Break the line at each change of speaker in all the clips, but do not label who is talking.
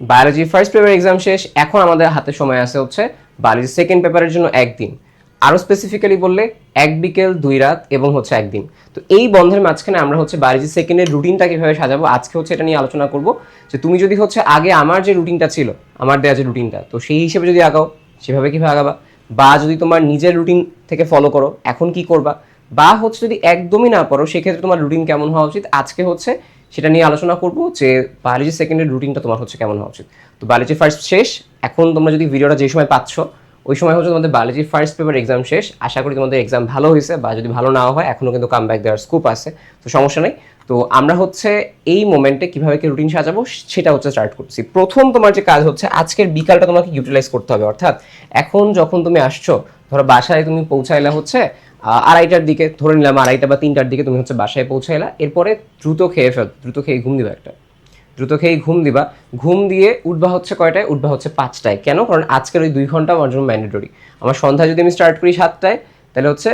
Biology first paper exam শেষ, এখন আমাদের হাতে সময় আছে হচ্ছে বায়োলজি সেকেন্ড পেপারের জন্য একদিন। আরও স্পেসিফিক্যালি বললে এক বিকেল, দুই রাত এবং হচ্ছে একদিন। তো এই বন্ধের মাঝখানে আমরা হচ্ছে বায়োলজি সেকেন্ডের রুটিনটা কীভাবে সাজাবো, আজকে হচ্ছে এটা নিয়ে আলোচনা করব যে তুমি যদি হচ্ছে আগে আমার যে রুটিনটা ছিল, আমার দেওয়া যে রুটিনটা তো সেই হিসেবে যদি আগাও সেভাবে কীভাবে আগাবা বা যদি তোমার নিজের রুটিন থেকে ফলো করো, এখন কি করবা? বা হচ্ছে যদি একদমই না পারো, সেক্ষেত্রে তোমার রুটিন কেমন হওয়া উচিত? আজকে হচ্ছে সেটা নিয়ে আলোচনা করব যে বায়োলজি সেকেন্ডের রুটিনটা তোমার হচ্ছে কেমন হওয়া উচিত। তো বায়োলজি ফার্স্ট শেষ, এখন তোমরা যদি ভিডিওটা যে সময় পাচ্ছ, ওই সময় হচ্ছে তোমাদের বায়োলজি ফার্স্ট পেপার এক্সাম শেষ। আশা করি তোমাদের এক্সাম ভালো হয়েছে বা যদি ভালো না হয় এখনও কিন্তু কাম ব্যাক দেওয়ার স্কোপ আছে। তো সমস্যা নেই। তো আমরা হচ্ছে এই মোমেন্টে কীভাবে কি রুটিন সাজাবো সেটা হচ্ছে স্টার্ট করছি প্রথম তোমার যে কাজ হচ্ছে, আজকের বিকালটা তোমাকে ইউটিলাইজ করতে হবে, অর্থাৎ এখন যখন তুমি আসছো, ধরো বাসায় তুমি পৌঁছাইলা হচ্ছে আড়াইটার দিকে ধরে নিলাম আড়াইটা বা তিনটার দিকে তুমি হচ্ছে বাসায় পৌঁছাইলা, এরপরে দ্রুত খেয়ে ফেল, দ্রুত খেয়ে ঘুম দিবা একটা। দ্রুত খেয়ে ঘুম দিবা, ঘুম দিয়ে উঠবা হচ্ছে কয়টায়? উঠবা হচ্ছে পাঁচটায়। কেন? কারণ আজকের ওই দুই ঘণ্টা আমার জন্য ম্যান্ডেটরি আমার সন্ধ্যায় যদি আমি স্টার্ট করি সাতটায়, তাহলে হচ্ছে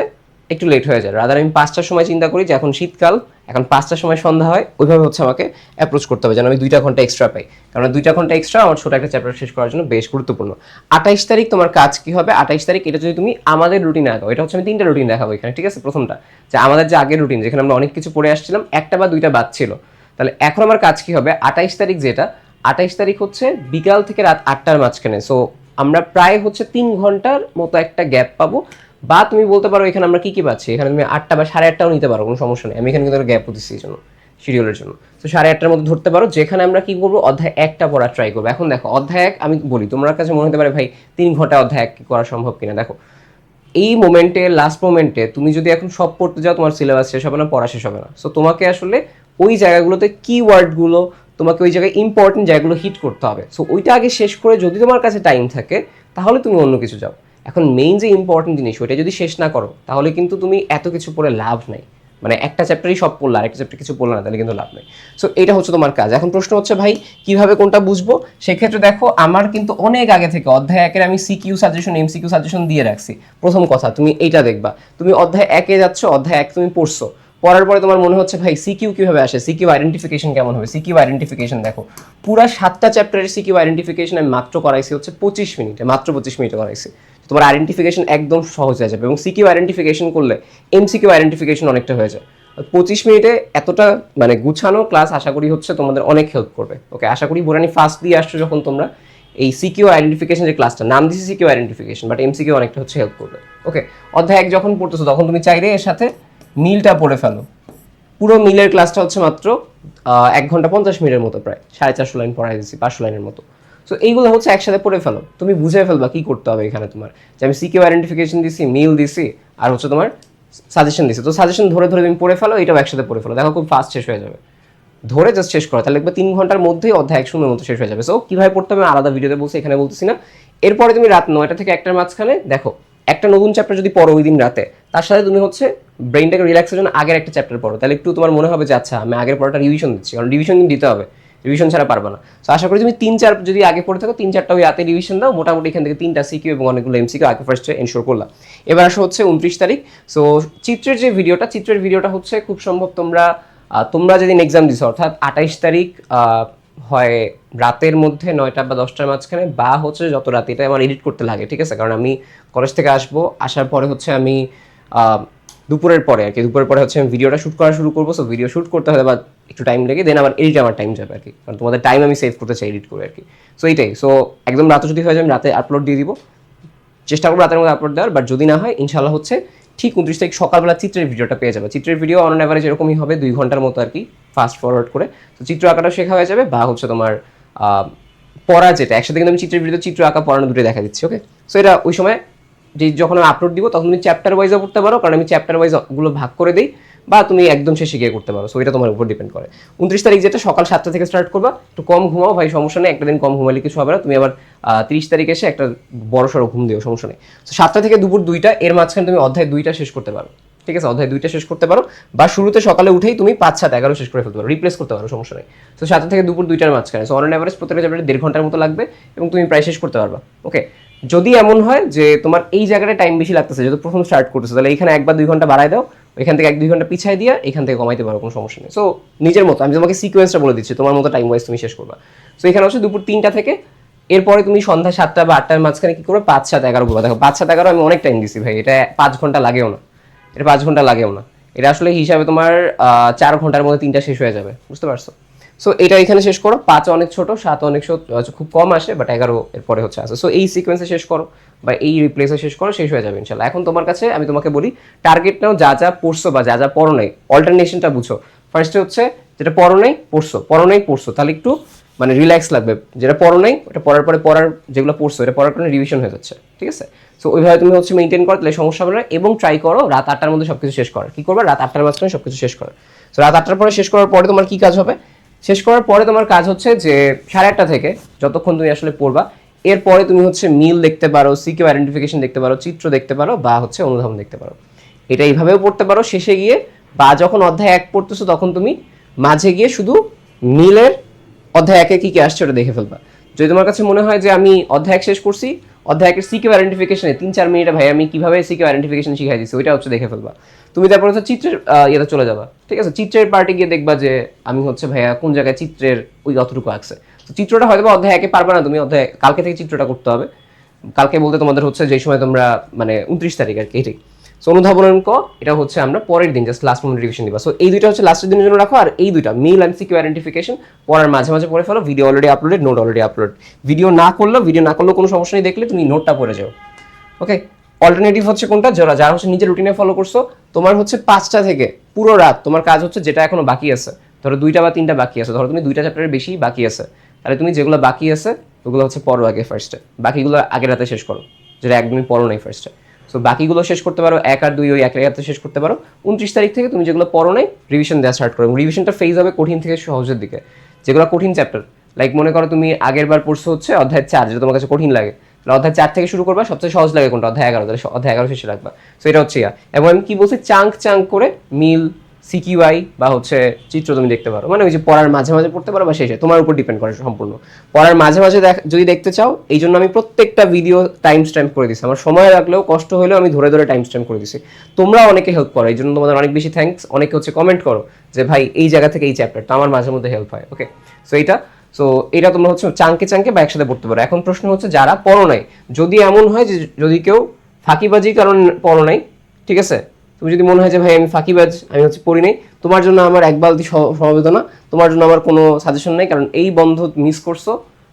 একটু লেট হয়ে যায়। রাদার আমি পাঁচটার সময় চিন্তা করি যে এখন শীতকাল এখন পাঁচটার সময় সন্ধ্যা হয়, ওইভাবে হচ্ছে আমাকে অ্যাপ্রোচ করতে হবে, যেন আমি দুইটা ঘণ্টা এক্সট্রা পাই। কারণ দুইটা ঘণ্টা এক্সট্রা আমার ছোট একটা চ্যাপ্টার শেষ করার জন্য বেশ গুরুত্বপূর্ণ। আঠাইশ তারিখ তোমার কাজ কি হবে? আঠাইশ তারিখ এটা যদি তুমি আমাদের রুটিন আঁকো এটা হচ্ছে আমি তিনটা রুটিন দেখাবো এখানে, ঠিক আছে? প্রথমটা, যে আমাদের যে আগের রুটিন যেখানে আমরা অনেক কিছু পড়ে আসছিলাম, একটা বা দুইটা বাদ ছিল। তাহলে এখন আমার কাজ কি হবে? আঠাইশ তারিখ যেটা, আঠাইশ তারিখ হচ্ছে বিকাল থেকে রাত আটটার মাঝখানে। সো আমরা প্রায় হচ্ছে তিন ঘণ্টার মতো একটা গ্যাপ পাবো বা তুমি বলতে পারো এখানে আমরা কি কি পাচ্ছি? এখানে তুমি আটটা বা সাড়ে আটটাও নিতে পারো, কোনো সমস্যা নেই। আমি এখানে কিন্তু গ্যাপ দিচ্ছি এই জন্য শিডিউলের জন্য। তো সাড়ে আটটার মধ্যে ধরতে পারো, যেখানে আমরা কি করব? অধ্যায় একটা পড়া ট্রাই করব। এখন দেখো, অধ্যায় এক, আমি বলি, তোমার কাছে মনে হতে পারে, ভাই, তিন ঘণ্টা অধ্যায় এক করা সম্ভব কিনা? দেখো, এই মোমেন্টে লাস্ট মোমেন্টে তুমি যদি এখন সব পড়তে যাও, তোমার সিলেবাস শেষ হবে না, পড়া শেষ হবে না। সো তোমাকে আসলে ওই জায়গাগুলোতে কি ওয়ার্ডগুলো তোমাকে ওই জায়গায় ইম্পর্টেন্ট জায়গাগুলো হিট করতে হবে। সো ওইটা আগে শেষ করে যদি তোমার কাছে টাইম থাকে, তাহলে তুমি অন্য কিছু যাও। এখন মেইন যে ইম্পর্টেন্ট জিনিস, ওইটা যদি শেষ না করো, তাহলে কিন্তু তুমি এত কিছু পড়ে লাভ নাই। মানে একটা চ্যাপ্টারই সব পড়লা, আরেকটা চ্যাপ্টার কিছু পড়লা না, তাহলে কিন্তু লাভ নেই। সো এটা হচ্ছে তোমার কাজ। এখন প্রশ্ন হচ্ছে, ভাই, কীভাবে কোনটা বুঝব? সেক্ষেত্রে দেখো, আমার কিন্তু অনেক আগে থেকে অধ্যায় একের আমি সিকিউ সাজেশন এমসিকিউ সাজেশন দিয়ে রাখছি। প্রথম কথা, তুমি এইটা দেখবা। তুমি অধ্যায় একে যাচ্ছ, অধ্যায় এক তুমি পড়ছো। পড়ার পরে তোমার মনে হচ্ছে, ভাই সিকিউ কীভাবে আসে? সিকিউ আইডেন্টিফিকেশন কেমন হবে? সিকিউ আইডেন্টিফিকেশন দেখো। পুরা সাতটা চ্যাপ্টারের সিকিউ আইডেন্টিফিকেশন আমি মাত্র করাইছি হচ্ছে পঁচিশ মিনিটে, মাত্র পঁচিশ মিনিটে করাইছি। তোমার আইডেন্টিফিকেশন একদম সহজ হয়ে যাবে এবং সিকিউ আইডেন্টিফিকেশন করলে এমসিকিউ আইডেন্টিফিকেশন অনেকটা হয়ে যায়। পঁচিশ মিনিটে এতটা মানে গুছানো ক্লাস আশা করি হচ্ছে তোমাদের অনেক হেল্প করবে। ওকে আশা করি বোরানি ফার্স্ট দিয়ে আসছো যখন তোমরা, এই সিকিউ আইডেন্টিফিকেশন যে ক্লাসটা নাম দিছি সিকিউ আইডেন্টিফিকেশন বাট এমসিকিউ অনেকটা হচ্ছে হেল্প করবে। ওকে অধ্যায় এক যখন পড়তেছো, তখন তুমি চাইলে এর সাথে মিলটা পড়ে ফেলো। পুরো মিলের ক্লাসটা হচ্ছে মাত্র এক ঘণ্টা পঞ্চাশ মিনিটের মতো প্রায়, সাড়ে চারশো লাইন পড়াই দিচ্ছি পাঁচশো লাইনের মতো। সো এইগুলো হচ্ছে একসাথে পড়ে ফেলো। তুমি বুঝে ফেলবা কি করতে হবে এখানে তোমার। যে আমি সিকিউ আইডেন্টিফিকেশন দিছি মিল দিছি, আর হচ্ছে তোমার সাজেশন দিছি। তো সাজেশন ধরে ধরে তুমি পড়ে ফেলো, এটাও একসাথে পড়ে ফেলো। দেখো খুব ফাস্ট শেষ হয়ে যাবে। ধরে জাস্ট শেষ করো। তাহলে দেখবে তিন ঘণ্টার মধ্যেই অধ্যায় এক শূন্যের মতো শেষ হয়ে যাবে। সো কীভাবে পড়তে হবে আলাদা ভিডিওতে বলছি, এখানে বলতেছি না। এরপরে তুমি রাত নয়টা থেকে একটার মাঝখানে দেখো, একটা নতুন চ্যাপ্টার যদি পড়ো ওই দিন রাতে, তার সাথে তুমি হচ্ছে ব্রেনটাকে রিল্যাক্সের জন্য আগের একটা চ্যাপ্টার পড়ো। তাহলে একটু তোমার মনে হবে যে আচ্ছা আমি আগের পড়াটা রিভিশন দিচ্ছি। কারণ রিভিশন দিতে হবে। রিভিশন ছাড়া পারবে না। তো আশা করি তুমি তিন চার, যদি আগে পড়ে থাকো, তিন চারটা ওই রাতে রিভিশন দাও, মোটামুটি এখান থেকে তিনটা সিকিউ এবং অনেকগুলো এমসিকিউ আগে ফার্স্টে এনশোর করলাম এবার আসা হচ্ছে উনত্রিশ তারিখ। সো চিত্রের যে ভিডিওটা চিত্রের ভিডিওটা হচ্ছে খুব সম্ভব তোমরা তোমরা যেদিন এক্সাম দিছো, অর্থাৎ আঠাইশ তারিখ হয় রাতের মধ্যে নয়টা বা দশটার মাঝখানে, বা হচ্ছে যত রাতে, এটা আমার এডিট করতে লাগে, ঠিক আছে? কারণ আমি কলেজ থেকে আসব, আসার পরে হচ্ছে আমি দুপুরের পরে আর কি। দুপুরের পরে হচ্ছে আমি ভিডিওটা শ্যুট করা শুরু করব সো ভিডিও শ্যুট করতে হবে বা একটু টাইম লেগে দেন আমার এডিট আমার টাইম যাবে আর কি। কারণ তোমাদের টাইম আমি সেভ করতে চাই এডিট করে আর কি। সো এইটাই সো একদম রাতে যদি হয়ে যায় আমি রাতে আপলোড দিয়ে দিব। চেষ্টা করব রাতের মধ্যে আপলোড দেওয়ার বাট যদি না হয় ইনশাল্লাহ হচ্ছে ঠিক উনত্রিশ তারিখ সকালবেলা চিত্রের ভিডিওটা পেয়ে যাবে। চিত্রের ভিডিও অন অ্যাভারেজ এরকমই হবে, দুই ঘণ্টার মতো আর কি ফাস্ট ফরওয়ার্ড করে। তো চিত্র আঁকাটা শেখা হয়ে যাবে, বা হচ্ছে তোমার পড়া যেটা, একসাথে কিন্তু আমি চিত্রের ভিডিও চিত্র আঁকা, পড়ানো দুটো দেখা দিচ্ছি ওকে সো এটা ওই সময় যে যখন আমি আপলোড দিব, তখন তুমি চ্যাপ্টার ওয়াইজও পড়তে পারো, কারণ আমি চ্যাপ্টার ওয়াইজগুলো ভাগ করে দিই বা তুমি একদম শেষে গিয়ে করতে পারো। সো এটা তোমার উপর ডিপেন্ড করে। উনত্রিশ তারিখ যেটা, সকাল সাতটা থেকে স্টার্ট করবা। একটু কম ঘুমাও ভাই, সমস্যা নেই, একটা দিন কম ঘুমালে কিছু হবে না। তুমি আবার তিরিশ তারিখ এসে একটা বড় সড়ো ঘুম দিও, সমস্যা নেই। তো সাতটা থেকে দুপুর দুইটা, এর মাঝখানে তুমি অধ্যায় দুইটা শেষ করতে পারো। ঠিক আছে? অধ্যায় দুইটা শেষ করতে পারো। বা শুরুতে সকালে উঠেই তুমি পাঁচ সাত এগারো শেষ করে ফেলতে পারো। রিপ্লেস করতে পারো, সমস্যা নেই। তো সাতটা থেকে দুপুর দুইটার মাঝখানে। সো অন অ্যাভারেজ প্রত্যেকটা চ্যাপ্টারে দেড় ঘণ্টার মতো লাগবে এবং তুমি প্রায় শেষ করতে পারবা। ওকে যদি এমন হয় যে তোমার এই জায়গাটা টাইম বেশি লাগতেছে, যেহেতু প্রথম স্টার্ট করতেছে, তাহলে এখানে এক বা দুই ঘণ্টা বাড়ায় দাও, ওইখান থেকে এক দুই ঘণ্টা পিছাই দিয়ে এখান থেকে কমাইতে পারো, কোনো সমস্যা নেই। সো নিজের মতো, আমি তোমাকে সিকোয়েন্সটা বলে দিচ্ছি, তোমার মতো টাইম ওয়াইজ তুমি শেষ করবা। সো এখানে হচ্ছে দুপুর তিনটা থেকে, এরপরে তুমি সন্ধ্যা সাতটা বা আটটার মাঝখানে কি করবে? পাঁচ, সাত, এগারো করবে দেখো, পাঁচ, সাত, এগারো আমি অনেক টাইম দিছি ভাই, এটা পাঁচ ঘণ্টা লাগেও না। এটা পাঁচ ঘণ্টা লাগেও না। এটা আসলে হিসাবে তোমার চার ঘণ্টার মধ্যে তিনটা শেষ হয়ে যাবে, বুঝতে পারছ? সো এটা এখানে শেষ করো। পাঁচ অনেক ছোট, সাত অনেক খুব কম আসে বাট এগারো এরপরে হচ্ছে আসে। সো এই সিকোয়েন্সে শেষ করো, বা এই রিপ্লেসে শেষ করো, শেষ হয়ে যাবে ইনশাল্লাহ। এখন তোমার কাছে আমি তোমাকে বলি টার্গেট নাও যা যা পড়ছো বা যা যা পড়ো নাই অল্টারনেশনটা বুঝো। ফার্স্টে হচ্ছে, যেটা পড়ো নাই, পড়ছো। পড়ো নাই, পড়ছো। তাহলে একটু মানে রিল্যাক্স লাগবে। যেটা পড়ো নাই, ওটা পড়ার পরে পড়ার যেগুলো পড়ছো, এটা পড়ার কারণে রিভিশন হয়ে যাচ্ছে। ঠিক আছে? সো ওইভাবে তুমি হচ্ছে মেনটেন করো, তাহলে সমস্যা হবে না। এবং ট্রাই করো, রাত আটটার মধ্যে সবকিছু শেষ করার। কি করবে? রাত আটটার মাঝখানে সবকিছু শেষ করো তো রাত আটটার পরে শেষ করার পরে তোমার কি কাজ হবে? শেষ করার পরে তোমার কাজ হচ্ছে যে সাড়ে আটটা থেকে যতক্ষণ তুমি আসলে পড়বা, এরপরে তুমি হচ্ছে মিল দেখতে পারো, সিকিউ আইডেন্টিফিকেশন দেখতে পারো, চিত্র দেখতে পারো বা হচ্ছে অনুধাবন দেখতে পারো। এটা এইভাবেও পড়তে পারো, শেষে গিয়ে বা যখন অধ্যায় এক পড়তেছো তখন তুমি মাঝে গিয়ে শুধু মিলের অধ্যায় একে কী কি আসছে ওটা দেখে ফেলবা। যদি তোমার কাছে মনে হয় যে আমি অধ্যায় এক শেষ করছি অধ্যায় একের সিকিউ আইডেন্টিফিকেশনে তিন চার মিনিটে ভাই, আমি কীভাবে সিকিউ আইডেন্টিফিকেশন শিখাই দিচ্ছি ওইটা হচ্ছে দেখে ফেলবা। তুমি তারপর হচ্ছে চিত্রের ইয়েটা ইয়েতে চলে যাবা, ঠিক আছে? চিত্রের পার্টি গিয়ে দেখবা যে, আমি হচ্ছে ভাইয়া কোন জায়গায় চিত্রের ওই অতটুকু আছে। তো চিত্রটা হয়তো অধ্যায় একে পারবে না, তুমি অধ্যায়, কালকে থেকে চিত্রটা করতে হবে। কালকে বলতে তোমাদের হচ্ছে যে সময় তোমরা মানে উনত্রিশ তারিখ আর কি, এটাই। সো অনুধাবন অঙ্ক এটা হচ্ছে আমরা পরের দিন জাস্ট লাস্ট মোমেন্ট রিভিশন দিবা। সো এই দুইটা হচ্ছে লাস্টের দিনের জন্য রাখো, আর এই দুইটা মিল অ্যান্ড সিকিউ আইডেন্টিফিকেশন পড়ার মাঝে মাঝে পড়ে ফেলো video already uploaded note already upload video না করলেও ভিডিও না করলেও কোনো সমস্যা নেই, দেখলে তুমি নোটটা পড়ে যাও। ওকে অল্টারনেটিভ হচ্ছে কোনটা? যারা যারা হচ্ছে নিজের রুটিনে ফলো করছ, তোমার হচ্ছে পাঁচটা থেকে পুরো রাত তোমার কাজ হচ্ছে যেটা এখনও বাকি আছে। ধরো দুইটা বা তিনটা বাকি আছে, ধরো তুমি দুইটা চ্যাপ্টারের বেশি বাকি আছে। তাহলে তুমি যেগুলো বাকি আছে, ওগুলো হচ্ছে পড়ো আগে ফার্স্টে বাকিগুলো আগের রাতে শেষ করো। যেটা একদমই পড়ো নাই ফার্স্টে সো বাকিগুলো শেষ করতে পারো, এক আর দুই ওই এক রাতে শেষ করতে পারো। উনত্রিশ তারিখ থেকে তুমি যেগুলো পড়ো নাই রিভিশন দেওয়া স্টার্ট করো। রিভিশনটা ফেজ হবে কঠিন থেকে সহজের দিকে। যেগুলো কঠিন চ্যাপ্টার লাইক মনে করো তুমি আগের বার পড়ছো হচ্ছে অধ্যায় চার, যেটা তোমার কাছে কঠিন লাগে। তাহলে অধ্যায় চার থেকে শুরু করবা, সবচেয়ে সহজ লাগে কোনটা? অধ্যায় এগারো, তাহলে অধ্যায় এগারো শেষে রাখবা। সো এটা হচ্ছে ইয়া। এবং আমি কি বলছি? চাঙ্ক চাঙ্ক করে মিল সিকিউআই বা হচ্ছে চিত্র তুমি দেখতে পারো। মানে ওই যে পড়ার মাঝে মাঝে পড়তে পারো বা শেষে। তোমার উপর ডিপেন্ড করে সম্পূর্ণ। পড়ার মাঝে মাঝে যদি দেখতে চাও, এই জন্য আমি প্রত্যেকটা ভিডিও টাইম স্ট্যাম্প করে দিচ্ছি আমার সময় লাগলেও কষ্ট হলেও আমি ধরে ধরে টাইম স্ট্যাম্প করে দিচ্ছি তোমরা অনেকে হেল্প করো, এই জন্য তোমাদের অনেক বেশি থ্যাঙ্কস অনেকে হচ্ছে কমেন্ট করো যে, ভাই, এই জায়গা থেকে এই চ্যাপ্টারটা আমার মাঝে মধ্যে হেল্প হয়। ওকে সো এইটা। সো এটা তোমরা হচ্ছে চাঙ্কে চাঙ্কে বা একসাথে পড়তে পারো। এখন প্রশ্ন হচ্ছে, যারা পড়ো নাই, যদি এমন হয় যে, যদি কেউ ফাঁকিবাজি কারণ পড়ো নাই, ঠিক আছে? তুমি যদি মনে হয় যে, ভাই, আমি ফাঁকিবাজ আমি হচ্ছে পড়ি নাই, তোমার জন্য আমার এক বালতি সমবেদনা, তোমার জন্য আমার কোনো সাজেশন নেই, কারণ এই বন্ধ মিস করছ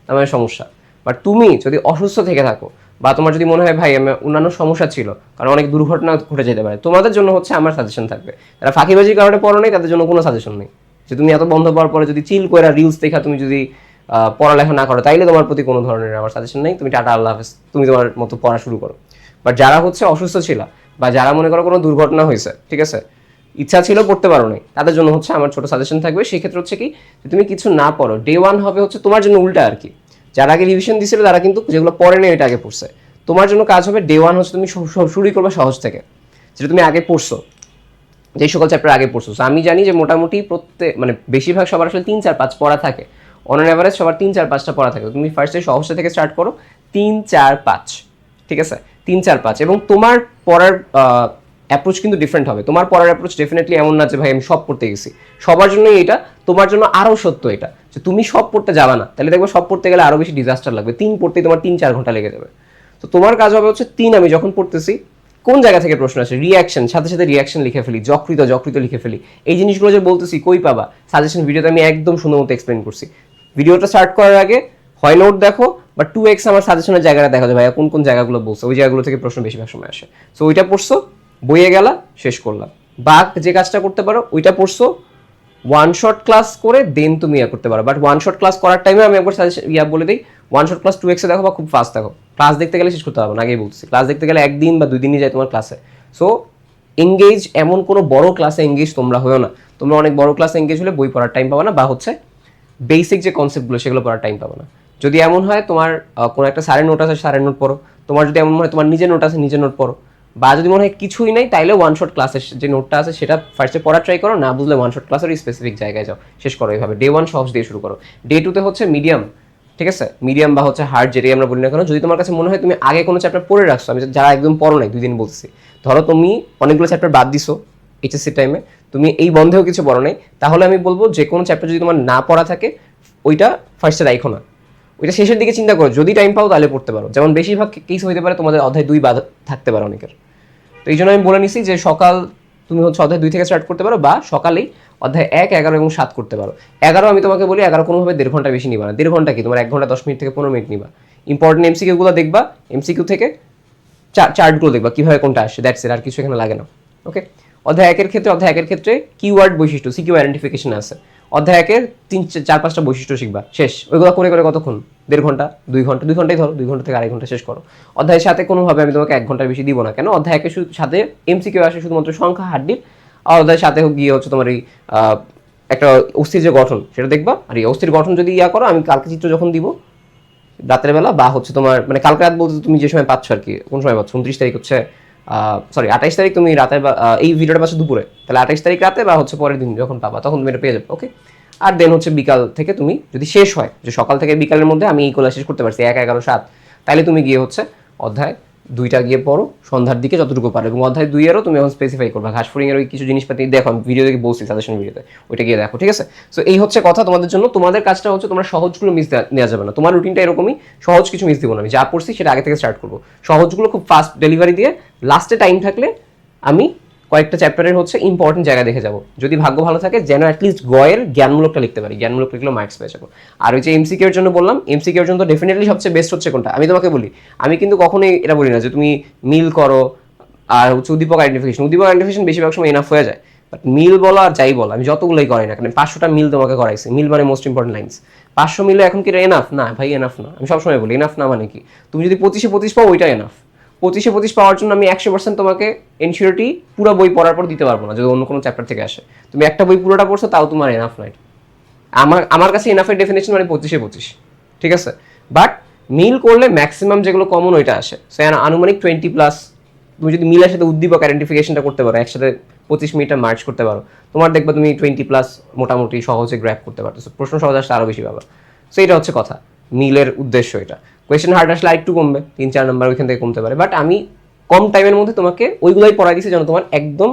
আমার সমস্যা। বাট তুমি যদি অসুস্থ থেকে থাকো, বা তোমার যদি মনে হয়, ভাই আমার অন্যান্য সমস্যা ছিল, কারণ অনেক দুর্ঘটনা ঘটে যেতে পারে, তোমাদের জন্য হচ্ছে আমার সাজেশন থাকবে। যারা ফাঁকিবাজির কারণে পড়ো নাই, তাদের জন্য কোনো সাজেশন নেই। যে, তুমি এত বন্ধ পাওয়ার পরে যদি চিল করে রিলস দেখা তুমি যদি পড়ালেখা না করো, তাইলে তোমার প্রতি কোনো ধরনের আমার সাজেশন নেই। তুমি টাটা, আল্লাহ হাফেজ, তুমি তোমার মতো পড়া শুরু করো। বাট যারা হচ্ছে অসুস্থ ছিল বা যারা মনে করো কোনো দুর্ঘটনা হয়েছে, ঠিক আছে? ইচ্ছা ছিল পড়তে পারো নাই তাদের জন্য হচ্ছে আমার ছোট সাজেশন থাকবে। সেক্ষেত্রে হচ্ছে কি তুমি কিছু না পড়ো ডে ওয়ান হবে হচ্ছে তোমার জন্য উল্টা আর কি। যারা আগে রিভিশন দিছিল, তারা কিন্তু যেগুলো পড়ে নেই এটা আগে পড়ছে। তোমার জন্য কাজ হবে ডে ওয়ান হচ্ছে তুমি শুরুই করবে সহজ থেকে, যেটা তুমি আগে পড়ছো। যে সকল চ্যাপ্টার আগে পড়ছো। আমি জানি যে মোটামুটি প্রত্যেক মানে বেশিরভাগ সবার আসলে তিন, চার, পাঁচ পড়া থাকে। অন অ্যাভারেজ সবার তিন, চার, পাঁচটা পড়া থাকে। তুমি ফার্স্টে সহজটা থেকে স্টার্ট করো, তিন, চার, পাঁচ, ঠিক আছে? তিন, চার, পাঁচ। এবং তোমার পড়ার অ্যাপ্রোচ কিন্তু ডিফারেন্ট হবে। তোমার পড়ার অ্যাপ্রোচ ডেফিনেটলি এমন না যে, ভাই, আমি সব পড়তে গেছি। সবার জন্যই এটা, তোমার জন্য আরও সত্য এটা, যে তুমি সব পড়তে যাবা না। তাহলে দেখবে সব পড়তে গেলে আরও বেশি ডিজাস্টার লাগবে। তিন পড়তেই তোমার তিন, চার ঘণ্টা লেগে যাবে। তো তোমার কাজ হবে হচ্ছে, তিন, আমি যখন পড়তেছি, কোন জায়গা থেকে প্রশ্ন আসে? রিয়াকশন সাথে সাথে রিয়াকশন লিখে ফেলি, যকৃত যকৃত লিখে ফেলি। এই জিনিসগুলো যে বলতেছি, কই পাবা? সাজেশন ভিডিওতে আমি একদম সুন্দর মতো এক্সপ্লেন করছি। ভিডিওটা স্টার্ট করার আগে, হয় নোট দেখো বা টু এক্স আমার সাজেশনের জায়গাটা দেখা যায় ভাইয়া, কোন কোন জায়গাগুলো বলছে, ওই জায়গাগুলো থেকে প্রশ্ন বেশিরভাগ সময় আসে। সো ওইটা পড়ছো, বইয়ে গেলা, শেষ করলাম বা যে কাজটা করতে পারো, ওইটা পড়ছো ওয়ান শট ক্লাস করে দেন তুমি ইয়া করতে পারো। বাট ওয়ান শট ক্লাস করার টাইমে আমি একবার সাজেশন ইয়া বলে দিই ওয়ান শট ক্লাস টু এক্সে দেখো বা খুব ফাস্ট দেখো। ক্লাস দেখতে গেলে শেষ করতে হবে না, আগেই বলছি। ক্লাস দেখতে গেলে একদিন বা দুই দিনই যায় তোমার ক্লাসে সো এঙ্গেজ এমন কোনো বড় ক্লাসে এঙ্গেজ তোমরা হয়েও না। তোমরা অনেক বড় ক্লাসে এঙ্গেজ হলে বই পড়ার টাইম পাবে না, বা হচ্ছে বেসিক যে কনসেপ্টগুলো সেগুলো পড়ার টাইম পাবে না। যদি এমন হয় তোমার কোনো একটা সারের নোট আছে সারের নোট পড়ো। তোমার যদি এমন মনে হয়, তোমার নিজের নোট আছে, নিজের নোট পড়ো। বা যদি মনে হয় কিছুই নাই, তাইলে ওয়ান শট ক্লাসের যে নোটটা আছে, সেটা ফার্স্টে পড়া ট্রাই করো, না বুঝলে ওয়ান শট ক্লাসের স্পেসিফিক জায়গায় যাও। শেষ করো এইভাবে। ডে ওয়ান সহজ দিয়ে শুরু করো। ডে টুতে হচ্ছে মিডিয়াম ঠিক আছে? মিডিয়াম বা হচ্ছে হার্ড যেটাই আমরা বলি না কেন, যদি তোমার কাছে মনে হয় তুমি আগে কোনো চ্যাপ্টার পড়ে রাখছো, আমি যারা একদম পড়ো নাই, দুই দিন বলছি ধরো তুমি অনেকগুলো চ্যাপ্টার বাদ দিছো এইচএসসি টাইমে তুমি এই বন্ধেও কিছু পড়ো নাই, তাহলে আমি বলব যে কোনো চ্যাপ্টার যদি তোমার না পড়া থাকে, ওইটা ফার্স্টে রাখো না। ওইটা শেষের দিকে চিন্তা করো, যদি টাইম পাও তাহলে পড়তে পারো। যেমন বেশিরভাগ কেস হইতে পারে তোমাদের অধ্যায় দুই বাদ থাকতে পারে অনেকের। তো এই জন্য আমি বলে নিছি যে সকাল তুমি হচ্ছে অধ্যায় দুই থেকে স্টার্ট করতে পারো বা সকালেই অধ্যায় এক, এগারো এবং সাত করতে পারো। এগারো আমি তোমাকে বলি, এগারো কোনোভাবে দেড় ঘণ্টা বেশি নিবা না। দেড় ঘণ্টা কি? তোমার এক ঘণ্টা দশ মিনিট থেকে পনেরো মিনিট নিবা। ইম্পর্টেন্ট এমসিকিউগুলো দেখবা এমসিকিউ থেকে চার্টগুলো দেখবা, কীভাবে কোনটা আসছে দ্যাটস এর আর কিছু এখানে লাগে না। ওকে অধ্যায় একের ক্ষেত্রে অধ্যায় একের ক্ষেত্রে কিওয়ার্ড বৈশিষ্ট্য সিকিউ আইডেন্টিফিকেশন আছে। অধ্যায় একের তিন চার, পাঁচটা বৈশিষ্ট্য শিখবা, শেষ। ওইগুলো করে করে কতক্ষণ? দেড় ঘণ্টা, দুই ঘণ্টা, দুই ঘন্টাই ধরো, দুই ঘণ্টা থেকে আড়াই ঘণ্টা শেষ করো। অধ্যায়ের সাথে কোনোভাবে আমি তোমাকে এক ঘণ্টার বেশি দিব না কেন? অধ্যায় একের সাথে এমসিকিউ আসে শুধুমাত্র সংখ্যা হাড্ডির আর অধ্যায়ের সাথে গিয়ে হচ্ছে তোমার এই একটা অস্থির যে গঠন, সেটা দেখবা। আর এই অস্থির গঠন যদি ইয়া করো, আমি কালকে চিত্র যখন দিব, রাতের বেলা বা হচ্ছে তোমার মানে কালকে রাত বলতে তুমি যে সময় পাচ্ছ আর কি, কোন সময় পাচ্ছ? উনত্রিশ তারিখ হচ্ছে সরি আঠাইশ তারিখ তুমি রাতে বা এই ভিডিওটা পাচ্ছ দুপুরে। তাহলে আঠাইশ তারিখ রাতে বা হচ্ছে পরের দিন যখন পাবা, তখন তুমি এটা পেয়ে যাবে ওকে আর দেন হচ্ছে বিকাল থেকে তুমি যদি শেষ হয়, যে সকাল থেকে বিকালের মধ্যে আমি এই কলা শেষ করতে পারছি, এক, এগারো, সাত, তাহলে তুমি গিয়ে হচ্ছে অধ্যায় দুইটা গিয়ে পড়ো, সন্ধ্যার দিকে যতটুকু পারো এবং অধ্যায় দুই এরও তুমি এখন স্পেসিফাই করবে। ঘাসফুরিং এর ওই কিছু জিনিসপাতি দেখো ভিডিও দেখে বলছি সাজেশন ভিডিওতে ওইটা গিয়ে দেখো, ঠিক আছে? সো এই হচ্ছে কথা তোমাদের জন্য। তোমাদের কাজটা হচ্ছে তোমরা সহজগুলো মিস নেওয়া যাবে না। তোমার রুটিনটা এরকমই, সহজ কিছু মিস দিব না। আমি যা পড়ছি সেটা আগে থেকে স্টার্ট করব। সহজগুলো খুব ফাস্ট ডেলিভারি দিয়ে লাস্টে টাইম থাকলে আমি কয়েকটা চ্যাপ্টারের হচ্ছে ইম্পর্টেন্ট জায়গা দেখে যাব। যদি ভাগ্য ভালো থাকে, যেন অ্যাটলিস্ট গয়ের জ্ঞানমূলকটা লিখতে পারি, জ্ঞানমূলক লিখলে মার্কস পেয়ে যাব। আর ওই যে এমসিকিউ এর জন্য বললাম এমসিকিউ এর জন্য তো ডেফিনেটলি সবচেয়ে বেস্ট হচ্ছে কোনটা? আমি তোমাকে বলি, আমি কিন্তু কখনোই এটা বলি না যে তুমি মিল করো আর হচ্ছে উদ্দীপক আইডেন্টিফিকেশন উদ্দীপক আইডেন্টিফিকেশন বেশিরভাগ সময় এনাফ হয়ে যায়। বাট মিল বলো আর যাই বলো, আমি যতগুলোই করাই না কারণ পাঁচশোটা মিল তোমাকে করাইছি। মিল মানে মোস্ট ইম্পর্টেন্ট লাইন্স পাঁচশো মিলে এখন কি এনাফ না ভাই এনাফ না। আমি সবসময় বলি এনাফ না মানে কি? তুমি যদি পঁচিশে পঁচিশ পাও ওইটা এনাফ পঁচিশে পঁচিশ পাওয়ার জন্য আমি একশো পার্সেন্ট তোমাকে এনশিওরিটি পুরো বই পড়ার পর দিতে পারব না, যদি অন্য কোনো চ্যাপ্টার থেকে আসে। তুমি একটা বই পুরোটা পড়ছো, তাও তোমার এনাফ নয় আমার আমার কাছে এনাফের ডেফিনেশন মানে পঁচিশে পঁচিশ, ঠিক আছে? বাট মিল করলে ম্যাক্সিমাম যেগুলো কমন ওইটা আসে। সো আনুমানিক টোয়েন্টি প্লাস তুমি যদি মিলের সাথে উদ্দীপক আইডেন্টিফিকেশনটা করতে পারো, একসাথে পঁচিশ মিনিটটা মার্চ করতে পারো, তোমার দেখবে তুমি টোয়েন্টি প্লাস মোটামুটি সহজে গ্র্যাপ করতে পারতেছো। প্রশ্ন সহজ আসলে আরও বেশি পাবা সো এটা হচ্ছে কথা। মিলের উদ্দেশ্য এটা। কোয়েশ্চেন হার্ড আসলে আরেকটু কমবে, তিন চার নম্বর ওইখান থেকে কমতে পারে। বাট আমি কম টাইমের মধ্যে তোমাকে ওইগুলোই পড়াই দিচ্ছি যেন তোমার একদম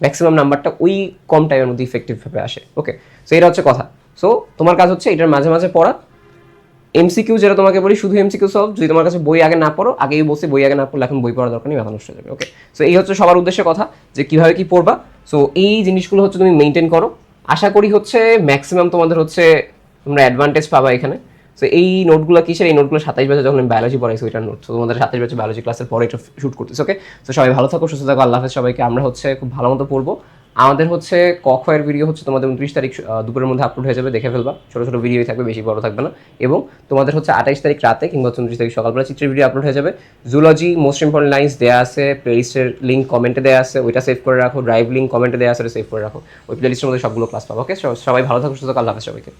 ম্যাক্সিমাম নাম্বারটা ওই কম টাইমের মধ্যে ইফেক্টিভভাবে আসে। ওকে সো এটা হচ্ছে কথা। সো তোমার কাজ হচ্ছে এটার মাঝে মাঝে পড়া। এমসিকিউ যেটা তোমাকে বলি, শুধু এমসিকিউ সলভ যদি তোমার কাছে বই আগে না পড়ো, আগেই বসে বই আগে না পড়লে এখন বই পড়ার দরকার নেই, মাথা নষ্ট যাবে। ওকে সো এই হচ্ছে সবার উদ্দেশ্যে কথা যে কীভাবে কি পড়বা। সো এই জিনিসগুলো হচ্ছে তুমি মেনটেন করো। আশা করি হচ্ছে ম্যাক্সিমাম তোমাদের হচ্ছে তোমরা অ্যাডভান্টেজ পাবা এখানে। সো এই নোটগুলো কিসের এই নোটগুলো সাতাইশ বছর যখন আমি বায়োলজি পড়াইছি, ওইটার নোট তো তোমাদের সাতাইশ বছর বায়োলজি ক্লাসের পরে এটা শুট করতেছি ওকে তো সবাই ভালো থাকো, সুস্থ থাকো, আল্লাহ হাফেজ। সবাইকে আমরা হচ্ছে খুব ভালো মতো পড়ব। আমাদের হচ্ছে কখয়ের ভিডিও হচ্ছে তোমাদের উনত্রিশ তারিখ দুপুরের মধ্যে আপলোড হয়ে যাবে, দেখে ফেলবা। ছোটো ছোটো ভিডিওই থাকবে, বেশি বড় থাকবে না। এবং তোমাদের হচ্ছে আঠাইশ তারিখ রাতে কিংবা উনত্রিশ তারিখ সকালবেলা চিত্রের ভিডিও আপলোড হয়ে যাবে। জুলজি মোস্ট ইম্পর্টেন্ট লাইন্স দেওয়া আছে প্লেলিস্টের লিঙ্ক কমেন্টে দেওয়া আছে, ওইটা সেভ করে রাখো ড্রাইভ লিঙ্ক কমেন্টে দেওয়া আছে সেভ করে রাখো। ওই প্লেলিস্টের মধ্যে সবগুলো ক্লাস পাবো ওকে সবাই ভালো থাকো, সুস্থ আল্লাহ হাফেজ সবাইকে।